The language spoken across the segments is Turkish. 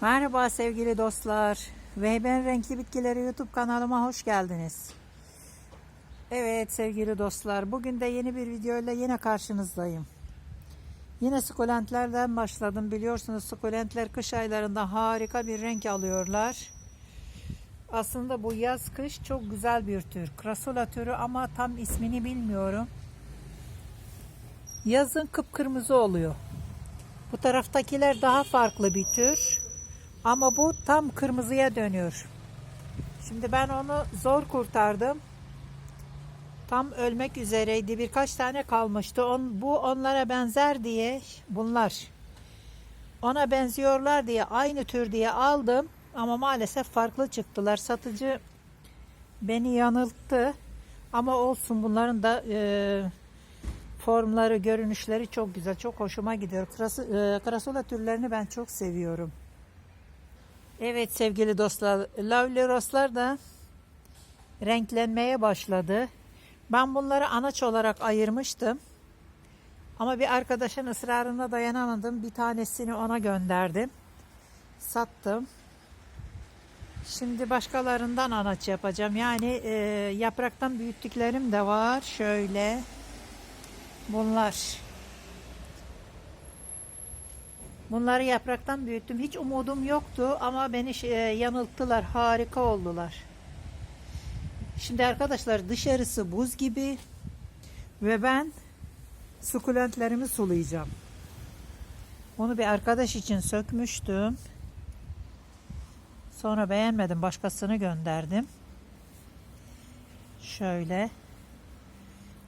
Merhaba sevgili dostlar. Vehben Renkli Bitkileri YouTube kanalıma hoş geldiniz. Evet sevgili dostlar, bugün de yeni bir video ile yine karşınızdayım. Yine sukulentlerden başladım. Biliyorsunuz sukulentler kış aylarında harika bir renk alıyorlar. Aslında bu yaz kış çok güzel bir tür. Krasula türü ama tam ismini bilmiyorum. Yazın kıpkırmızı oluyor. Bu taraftakiler daha farklı bir tür. Ama bu tam kırmızıya dönüyor. Şimdi ben onu zor kurtardım. Tam ölmek üzereydi. Birkaç tane kalmıştı. On, bu onlara benzer diye bunlar. Ona benziyorlar diye aynı tür diye aldım. Ama maalesef farklı çıktılar. Satıcı beni yanılttı. Ama olsun bunların da e, formları, görünüşleri çok güzel. Çok hoşuma gidiyor. Kras, e, Krasula türlerini ben çok seviyorum. Evet sevgili dostlar, Lovely Rose'lar da renklenmeye başladı. Ben bunları anaç olarak ayırmıştım. Ama bir arkadaşın ısrarına dayanamadım. Bir tanesini ona gönderdim. Sattım. Şimdi başkalarından anaç yapacağım. Yani e, yapraktan büyüttüklerim de var. Şöyle. Bunlar. Bunları yapraktan büyüttüm. Hiç umudum yoktu ama beni şey- e, yanılttılar. Harika oldular. Şimdi arkadaşlar dışarısı buz gibi ve ben sukulentlerimi sulayacağım. Onu bir arkadaş için sökmüştüm. Sonra beğenmedim. Başkasını gönderdim. Şöyle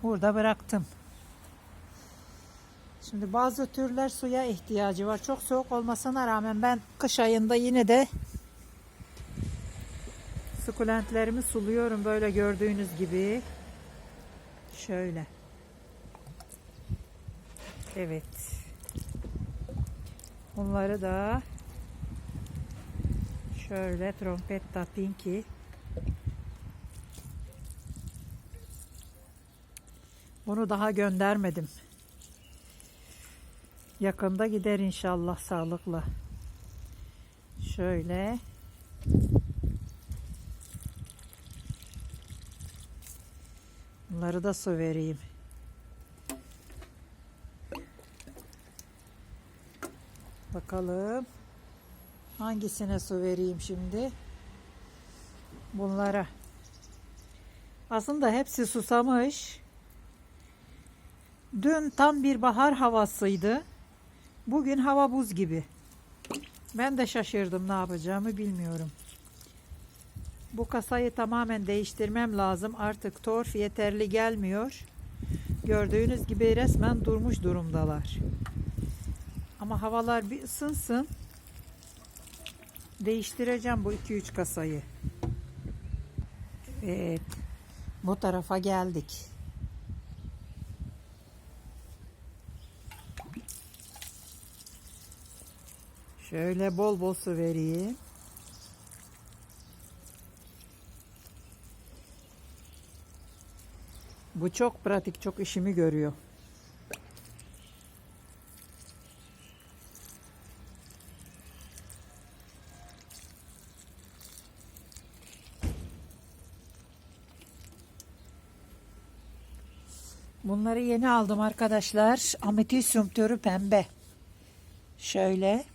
burada bıraktım. Şimdi bazı türler suya ihtiyacı var. Çok soğuk olmasına rağmen ben kış ayında yine de sukulentlerimi suluyorum böyle gördüğünüz gibi. Şöyle. Evet. Bunları da şöyle trompetta pinky Bunu daha göndermedim. Yakında gider inşallah sağlıkla. Şöyle. Bunları da su vereyim. Bakalım. Hangisine su vereyim şimdi? Bunlara. Aslında hepsi susamış. Dün tam bir bahar havasıydı. Bugün hava buz gibi. Ben de şaşırdım ne yapacağımı bilmiyorum. Bu kasayı tamamen değiştirmem lazım. Artık torf yeterli gelmiyor. Gördüğünüz gibi resmen durmuş durumdalar. Ama havalar bir ısınsın. Değiştireceğim bu 2-3 kasayı. Evet. Bu tarafa geldik. Şöyle bol bol su vereyim. Bu çok pratik, çok işimi görüyor. Bunları yeni aldım arkadaşlar. Amethystium türü pembe. Şöyle.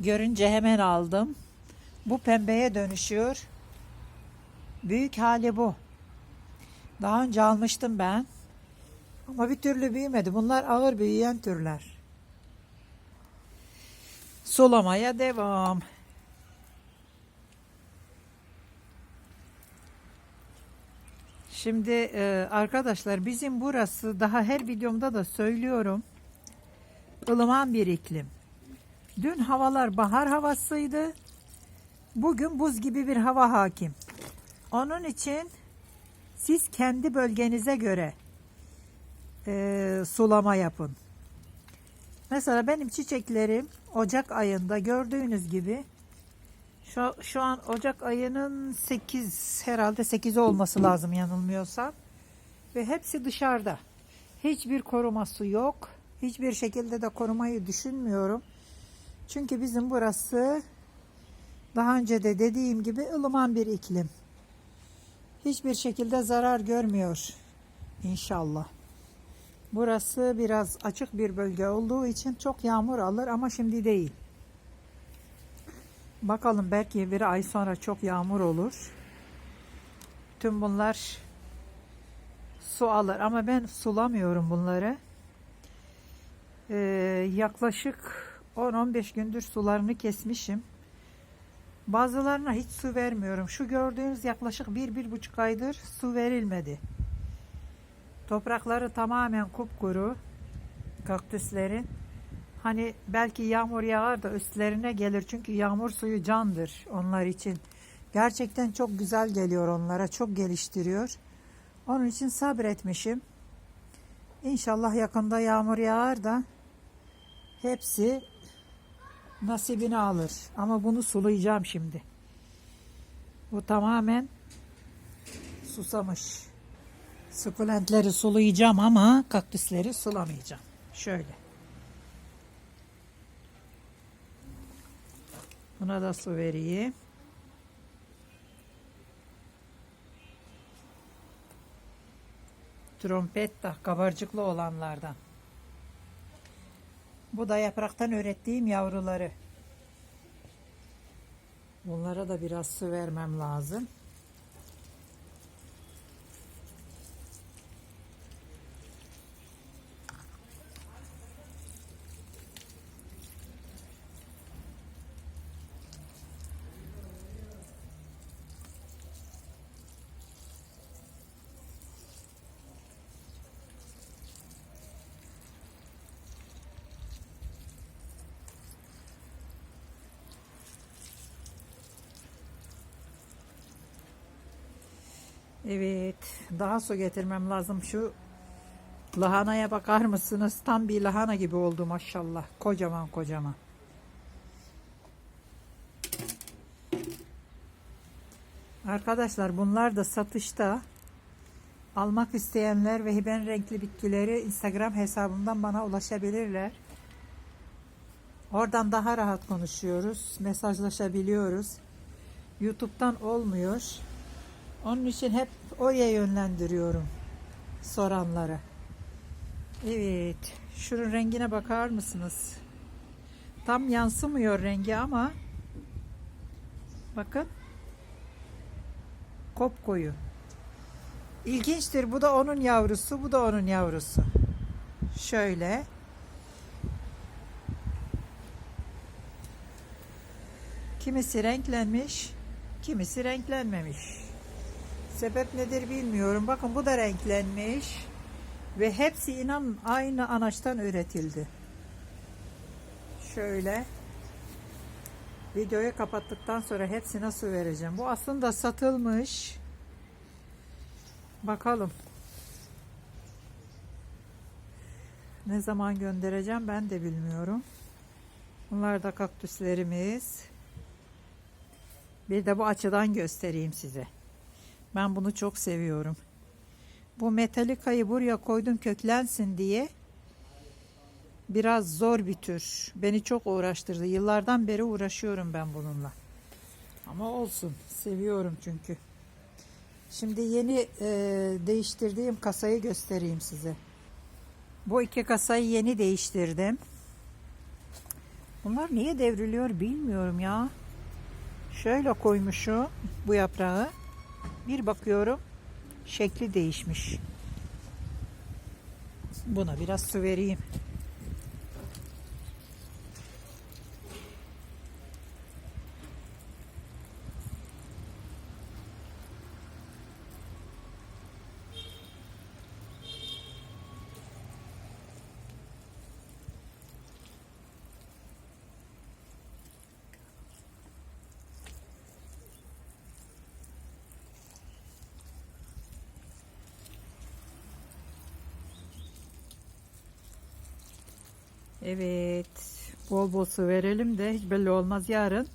Görünce hemen aldım. Bu pembeye dönüşüyor. Büyük hali bu. Daha önce almıştım ben. Ama bir türlü büyümedi. Bunlar ağır büyüyen türler. Sulamaya devam. Şimdi e, arkadaşlar bizim burası daha her videomda da söylüyorum. ılıman bir iklim. Dün havalar bahar havasıydı. Bugün buz gibi bir hava hakim. Onun için siz kendi bölgenize göre e, sulama yapın. Mesela benim çiçeklerim Ocak ayında gördüğünüz gibi şu, şu an Ocak ayının 8 herhalde 8 olması lazım yanılmıyorsam. Ve hepsi dışarıda. Hiçbir koruması yok. Hiçbir şekilde de korumayı düşünmüyorum. Çünkü bizim burası daha önce de dediğim gibi ılıman bir iklim. Hiçbir şekilde zarar görmüyor inşallah. Burası biraz açık bir bölge olduğu için çok yağmur alır ama şimdi değil. Bakalım belki bir ay sonra çok yağmur olur. Tüm bunlar su alır ama ben sulamıyorum bunları. Ee, yaklaşık 10-15 gündür sularını kesmişim. Bazılarına hiç su vermiyorum. Şu gördüğünüz yaklaşık 1-1,5 aydır su verilmedi. Toprakları tamamen kupkuru kaktüslerin. Hani belki yağmur yağar da üstlerine gelir çünkü yağmur suyu candır onlar için. Gerçekten çok güzel geliyor onlara, çok geliştiriyor. Onun için sabretmişim. İnşallah yakında yağmur yağar da hepsi nasibini alır. Ama bunu sulayacağım şimdi. Bu tamamen susamış. Sukulentleri sulayacağım ama kaktüsleri sulamayacağım. Şöyle. Buna da su vereyim. Trompetta kabarcıklı olanlardan. Bu da yapraktan ürettiğim yavruları. Bunlara da biraz su vermem lazım. Evet, daha su getirmem lazım. Şu lahanaya bakar mısınız? Tam bir lahana gibi oldu maşallah. Kocaman kocaman. Arkadaşlar bunlar da satışta. Almak isteyenler ve hiben renkli bitkileri Instagram hesabımdan bana ulaşabilirler. Oradan daha rahat konuşuyoruz, mesajlaşabiliyoruz. YouTube'dan olmuyor. Onun için hep oraya yönlendiriyorum soranlara. Evet, şunun rengine bakar mısınız? Tam yansımıyor rengi ama bakın kopkoyu. İlginçtir. Bu da onun yavrusu, bu da onun yavrusu. Şöyle. Kimisi renklenmiş, kimisi renklenmemiş. Sebep nedir bilmiyorum. Bakın bu da renklenmiş. Ve hepsi inan aynı anaçtan üretildi. Şöyle. Videoyu kapattıktan sonra hepsine nasıl vereceğim. Bu aslında satılmış. Bakalım. Ne zaman göndereceğim ben de bilmiyorum. Bunlar da kaktüslerimiz. Bir de bu açıdan göstereyim size. Ben bunu çok seviyorum. Bu metalikayı buraya koydum köklensin diye. Biraz zor bir tür. Beni çok uğraştırdı. Yıllardan beri uğraşıyorum ben bununla. Ama olsun. Seviyorum çünkü. Şimdi yeni e, değiştirdiğim kasayı göstereyim size. Bu iki kasayı yeni değiştirdim. Bunlar niye devriliyor bilmiyorum ya. Şöyle koymuşum bu yaprağı. Bir bakıyorum şekli değişmiş. Buna biraz su vereyim. Evet. Bol bol su verelim de hiç belli olmaz. Yarın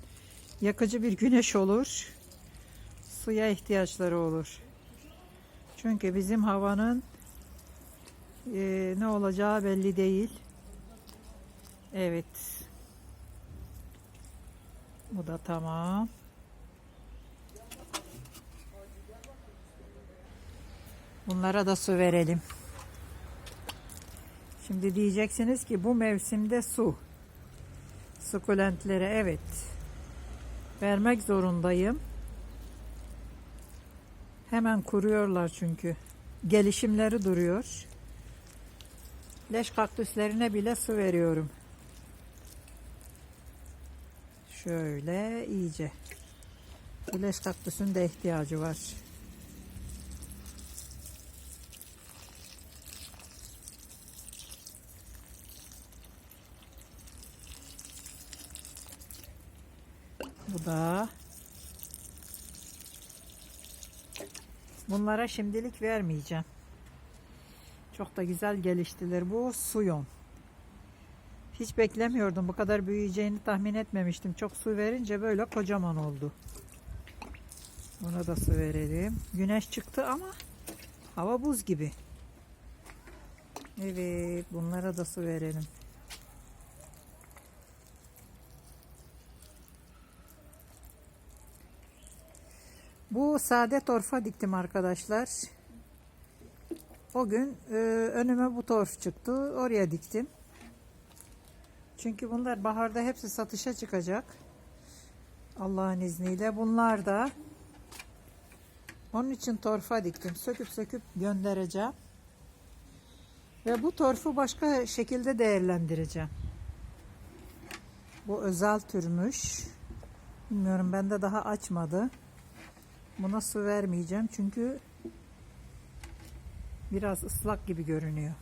yakıcı bir güneş olur. Suya ihtiyaçları olur. Çünkü bizim havanın e, ne olacağı belli değil. Evet. Bu da tamam. Bunlara da su verelim. Şimdi diyeceksiniz ki bu mevsimde su. Sukulentlere evet. Vermek zorundayım. Hemen kuruyorlar çünkü. Gelişimleri duruyor. Leş kaktüslerine bile su veriyorum. Şöyle iyice. Leş kaktüsün de ihtiyacı var. Bu da Bunlara şimdilik vermeyeceğim. Çok da güzel geliştiler. Bu suyon. Hiç beklemiyordum. Bu kadar büyüyeceğini tahmin etmemiştim. Çok su verince böyle kocaman oldu. Buna da su verelim. Güneş çıktı ama hava buz gibi. Evet, bunlara da su verelim. Bu sade torfa diktim arkadaşlar. O gün e, önüme bu torf çıktı. Oraya diktim. Çünkü bunlar baharda hepsi satışa çıkacak. Allah'ın izniyle. Bunlar da onun için torfa diktim. Söküp söküp göndereceğim. Ve bu torfu başka şekilde değerlendireceğim. Bu özel türmüş. Bilmiyorum bende daha açmadı. Buna su vermeyeceğim çünkü biraz ıslak gibi görünüyor.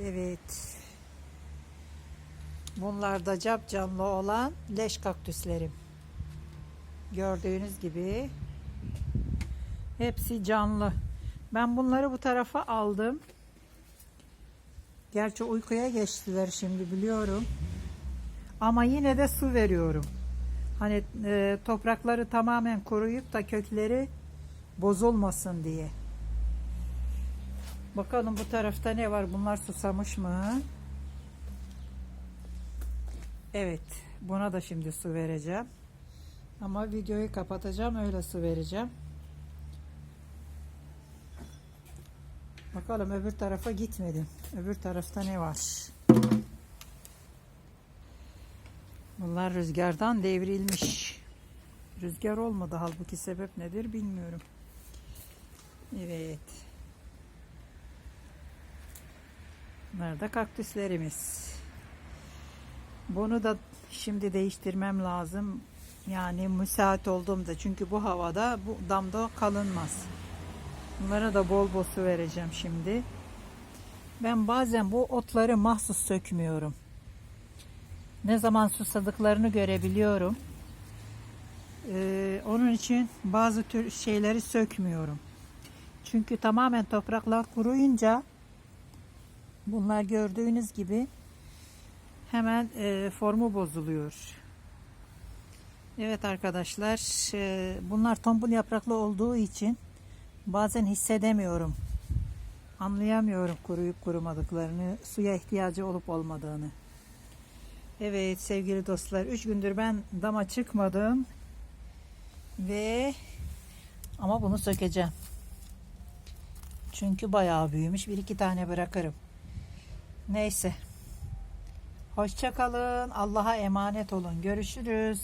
Evet. Bunlar da cap canlı olan leş kaktüslerim. Gördüğünüz gibi hepsi canlı. Ben bunları bu tarafa aldım. Gerçi uykuya geçtiler şimdi biliyorum. Ama yine de su veriyorum. Hani e, toprakları tamamen koruyup da kökleri bozulmasın diye. Bakalım bu tarafta ne var? Bunlar susamış mı? Evet. Buna da şimdi su vereceğim. Ama videoyu kapatacağım. Öyle su vereceğim. Bakalım öbür tarafa gitmedim. Öbür tarafta ne var? Bunlar rüzgardan devrilmiş. Rüzgar olmadı halbuki sebep nedir bilmiyorum. Evet. Bunlar da kaktüslerimiz. Bunu da şimdi değiştirmem lazım. Yani müsait olduğumda çünkü bu havada bu damda kalınmaz. Bunlara da bol bol su vereceğim şimdi. Ben bazen bu otları mahsus sökmüyorum. Ne zaman susadıklarını görebiliyorum. Ee, onun için bazı tür şeyleri sökmüyorum. Çünkü tamamen topraklar kuruyunca bunlar gördüğünüz gibi hemen e, formu bozuluyor. Evet arkadaşlar e, bunlar tombul yapraklı olduğu için bazen hissedemiyorum. Anlayamıyorum kuruyup kurumadıklarını, suya ihtiyacı olup olmadığını. Evet sevgili dostlar 3 gündür ben dama çıkmadım. Ve ama bunu sökeceğim. Çünkü bayağı büyümüş. Bir iki tane bırakırım. Neyse. Hoşça kalın. Allah'a emanet olun. Görüşürüz.